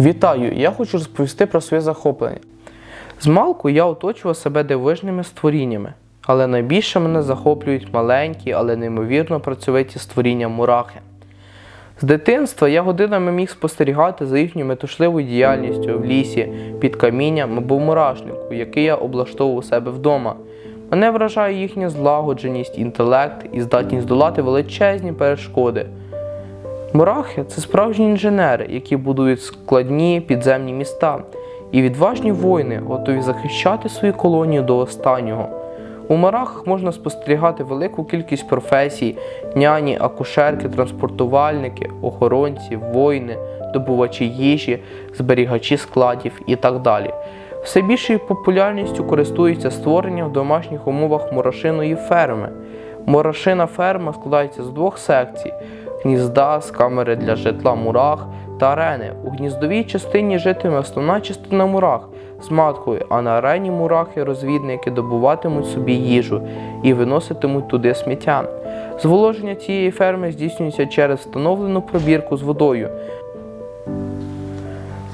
Вітаю! Я хочу розповісти про своє захоплення. Змалку я оточував себе дивовижними створіннями, але найбільше мене захоплюють маленькі, але неймовірно працьовиті створіння мурахи. З дитинства я годинами міг спостерігати за їхньою метушливою діяльністю в лісі, під камінням або в мурашнику, який я облаштовував у себе вдома. Мене вражає їхня злагодженість, інтелект і здатність долати величезні перешкоди. Мурахи це справжні інженери, які будують складні підземні міста, і відважні воїни готові захищати свою колонію до останнього. У мурахах можна спостерігати велику кількість професій: няні, акушерки, транспортувальники, охоронці, воїни, добувачі їжі, зберігачі складів і так далі. Все більшою популярністю користується створення в домашніх умовах мурашиної ферми. Мурашина ферма складається з двох секцій: гнізда з камери для житла мурах та арени. У гніздовій частині житиме основна частина мурах з маткою, а на арені мурахи-розвідники добуватимуть собі їжу і виноситимуть туди сміття. Зволоження цієї ферми здійснюється через встановлену пробірку з водою.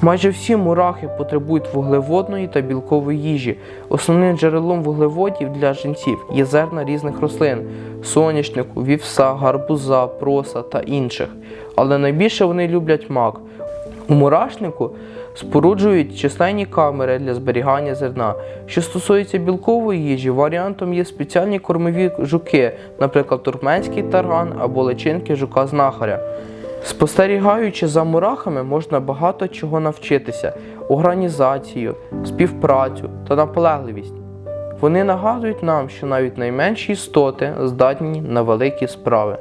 Майже всі мурахи потребують вуглеводної та білкової їжі. Основним джерелом вуглеводів для жінців є зерна різних рослин соняшнику, вівса, гарбуза, проса та інших. Але найбільше вони люблять мак. У мурашнику споруджують численні камери для зберігання зерна. Що стосується білкової їжі, варіантом є спеціальні кормові жуки, наприклад, туркменський тарган або личинки жука-знахаря. Спостерігаючи за мурахами, можна багато чого навчитися: організацію, співпрацю та наполегливість. Вони нагадують нам, що навіть найменші істоти здатні на великі справи.